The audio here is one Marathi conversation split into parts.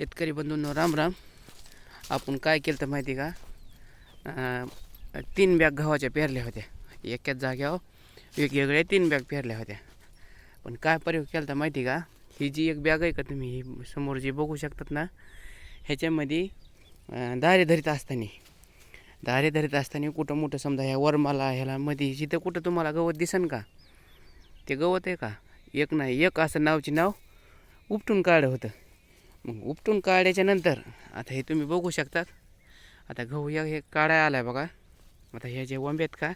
शेतकरी बंधूंनो राम राम. आपण काय केलं तर माहिती का? तीन बॅग गव्हाच्या पेरल्या होत्या. एकाच जाग्यावर वेगवेगळ्या तीन बॅग पेरल्या होत्या. पण काय प्रयोग केला तर माहिती का? ही जी एक बॅग आहे का तुम्ही ही समोर जी बघू शकतात ना ह्याच्यामध्ये दारे धरीत असताना दारे धरीत असताना कुठं मोठं समजा ह्या वरमाला ह्याला मध्ये जिथं कुठं तुम्हाला गवत दिसन का? ते गवत आहे का? एक नाही एक असं नावची नाव उपटून काढलं होतं. मग उपटून काढायच्या नंतर आता हे तुम्ही बघू शकतात. आता गहू या हे काढायला आहे बघा. आता हे जे वंबे आहेत का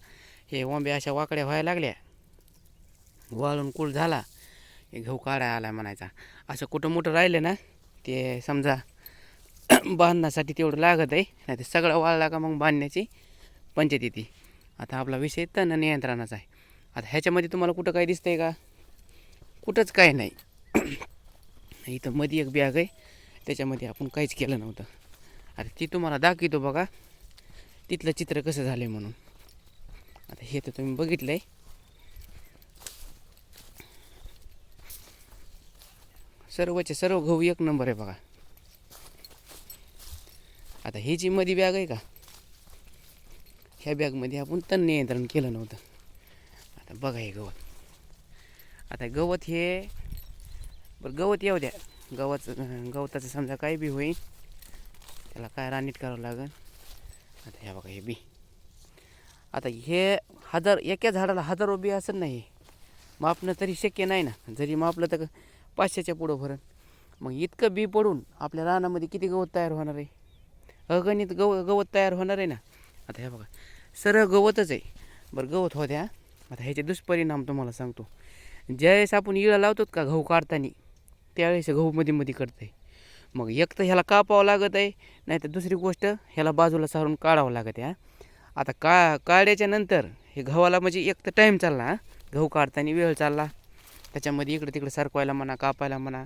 हे वंबे अशा वाकड्या व्हायला लागल्या. वाळून कूळ झाला हे गहू काढाय आला म्हणायचा. असं कुठं मोठं राहिलं ना ते समजा बांधण्यासाठी तेवढं लागत आहे नाही ते सगळं वाळला का मग बांधण्याची पंचायत येते. आता आपला विषय तण नियंत्रणाचा आहे. आता ह्याच्यामध्ये तुम्हाला कुठं काय दिसतंय का? कुठंच काय नाही. इथं मध्ये एक बॅग आहे. त्याच्यामध्ये आपण काहीच केलं नव्हतं. आता ती तुम्हाला दाखवतो बघा. तिथलं चित्र कसं झालं म्हणून. आता हे तर तुम्ही बघितलं आहे सर्वचे सर्व गहू एक नंबर आहे बघा. आता ही जी मध्ये बॅग आहे का? ह्या बॅगमध्ये आपण तण नियंत्रण केलं नव्हतं. आता बघा हे गवत. आता गवत हे बरं गवत येऊ द्या. गवत गवताचं समजा काय बी होईल त्याला काय रानीट करावं लागेल आता ह्या बघा हे बी. आता हे हजार एका झाडाला हजारो बी असं नाही. मापणं तरी शक्य नाही ना. जरी मापलं तर पाचशेच्या पुढं भरण. मग इतकं बी पडून आपल्या रानामध्ये किती गवत तयार होणार आहे? अगणित गव गवत तयार होणार आहे ना? आता हे बघा सरळ गवतच आहे. बरं गवत होत्या आता ह्याचे दुष्परिणाम तुम्हाला सांगतो. ज्यावेळेस आपण इळा लावतो का गहू काढताना त्यावेळेस गहू मध्ये मध्ये करते मग एक तर ह्याला कापावं लागत आहे नाही तर दुसरी गोष्ट ह्याला बाजूला सारून काढावं लागत आहे आता का काढायच्या नंतर हे गव्हाला म्हणजे एक तर टाईम चालला गहू काढताना वेळ चालला त्याच्यामध्ये इकडं तिकडं सरकवायला म्हणा कापायला म्हणा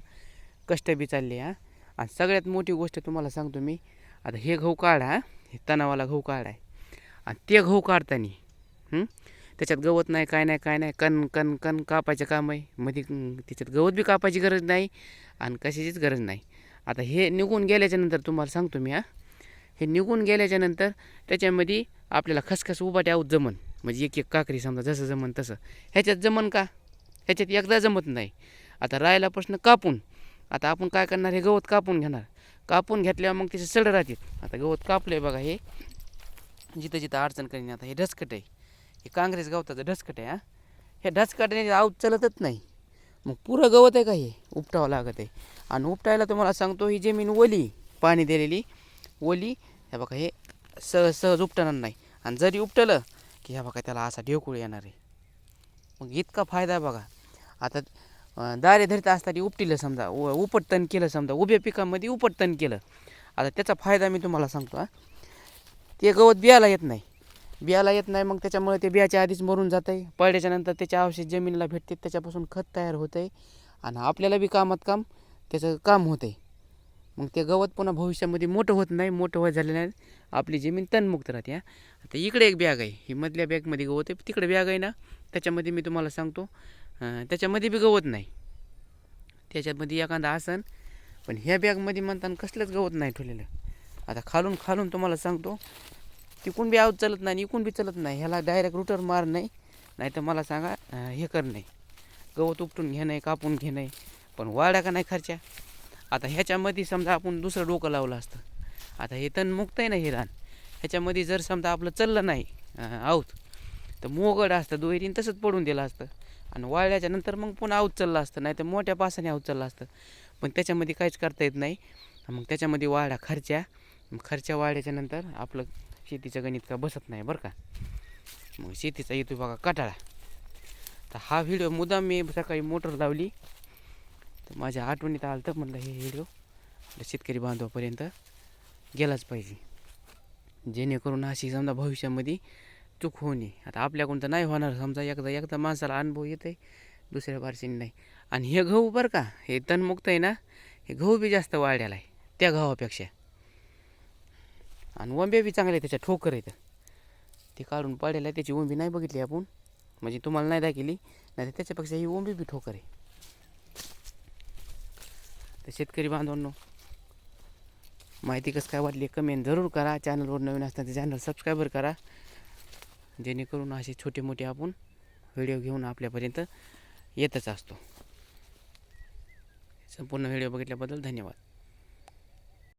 कष्ट बी चालले हा. आणि सगळ्यात मोठी गोष्ट तुम्हाला सांगतो मी आता हे गहू काढा हे. तणावाला गहू काढाय. आणि ते गहू काढताना त्याच्यात गवत नाही काय नाही काय नाही कण कण कण कापायचं काम आहे म्हणजे, मध्ये त्याच्यात गवत बी कापायची गरज नाही आणि कशाचीच गरज नाही. आता हे निघून गेल्याच्यानंतर तुम्हाला सांगतो मी हा. हे निघून गेल्याच्यानंतर त्याच्यामध्ये आपल्याला खसखस उभाट्या आहोत जमन. म्हणजे एक एक काकरी समजा जसं जमन तसं. ह्याच्यात जमन का? ह्याच्यात एकदा जमत नाही. आता राहायला प्रश्न कापून. आता आपण काय करणार? हे गवत कापून घेणार. कापून घेतल्यावर मग त्याचे सड राहतील. आता गवत कापलं आहे बघा हे. जिथं जिथं अडचण करीन आता हे ढसकट आहे. हे काँग्रेस गवताचं ढसकट आहे हा? हे ढसकट्याने आऊत चलतच नाही. मग पुरं गवत आहे का हे? उपटावं लागत आहे. आणि उपटायला तुम्हाला सांगतो ही जमीन ओली पाणी दिलेली ओली. हे बघा हे सहज सहज उपटणार नाही. आणि जरी उपटलं की ह्या बघा त्याला असा ढेकूळ येणार आहे. मग इतका फायदा आहे बघा. आता दारे धरता असताना उपटीलं समजा उ उपटतन केलं समजा उभ्या पिकामध्ये उपटतन केलं. आता त्याचा फायदा मी तुम्हाला सांगतो हां. ते गवत बियाला येत नाही. बियाला येत नाही मग त्याच्यामुळे ते बियाच्या आधीच मरून जात आहे पडल्याच्यानंतर नंतर त्याचे अवशेष जमिनीला भेटते त्याच्यापासून खत तयार होतं आहे आणि आपल्याला बी कामात काम त्याचं काम होतं आहे मग ते गवत पुन्हा भविष्यामध्ये मोठं होत नाही मोठं होत झालेलं आपली जमीन तणमुक्त राहते आता इकडे एक बॅग आहे ही मधल्या बॅगमध्ये गवत आहे तिकडे बॅग आहे ना त्याच्यामध्ये मी तुम्हाला सांगतो त्याच्यामध्ये बी गवत नाही. त्याच्यामध्ये एखादा आसन पण ह्या बॅगमध्ये म्हणताना कसलंच गवत नाही ठेवलेलं. आता खालून खालून तुम्हाला सांगतो तिकून बी आऊत चालत नाही इकून बी चालत नाही. ह्याला डायरेक्ट रुटर मार नाही. नाही तर मला सांगा हे कर नाही. गवत उपटून घेणं आहे कापून घेणं आहे पण वाढा का नाही खर्चा आता ह्याच्यामध्ये समजा आपण दुसरं डोकं लावलं असतं. आता हे तण मुक्त आहे ना हे रान. ह्याच्यामध्ये जर समजा आपलं चाललं नाही आऊत तर मोगड असतं दोहेरीन तसंच पडून दिलं असतं. आणि वाळल्याच्या नंतर मग पुन्हा आऊत चाललं असतं नाही तर मोठ्या पासाने आऊत चाललं असतं. पण त्याच्यामध्ये काहीच करता येत नाही. मग त्याच्यामध्ये वाढा खर्चा मग खर्चा वाढल्याच्या नंतर आपलं शेतीचं गणित का बसत नाही बरं का? मग शेतीचा येतो बघा कटाळा. तर हा व्हिडिओ मुद्दाम मी सकाळी मोटर लावली. तर माझ्या आठवणीत आलं तर म्हणलं हे व्हिडिओ शेतकरी बांधवापर्यंत गेलाच पाहिजे. जेणेकरून अशी समजा भविष्यामध्ये चूक होऊ नये. आता आपल्याकडून तर नाही होणार. समजा एकदा एकदा माणसाला अनुभव येत आहे दुसऱ्या बारशीने नाही. आणि हे गहू बरं का हे तणमुक्त आहे ना हे गहू बी जास्त वाढलेला आहे त्या गव्हापेक्षा. आणि वंबे बी चांगले त्याच्या ठोकर आहेत. ते काढून पाडेल आहे त्याची ओंबी नाही बघितली आपण. म्हणजे तुम्हाला नाही दाखिली नाही तर त्याच्यापेक्षा ही ओंबी बी ठोकर आहे. तर शेतकरी बांधवांनो माहिती कसं काय वाटली कमेंट जरूर करा. चॅनलवर नवीन असताना चॅनल सबस्क्राईबर करा. जेणेकरून असे छोटे मोठे आपण व्हिडिओ घेऊन आपल्यापर्यंत येतच असतो. संपूर्ण व्हिडिओ बघितल्याबद्दल धन्यवाद.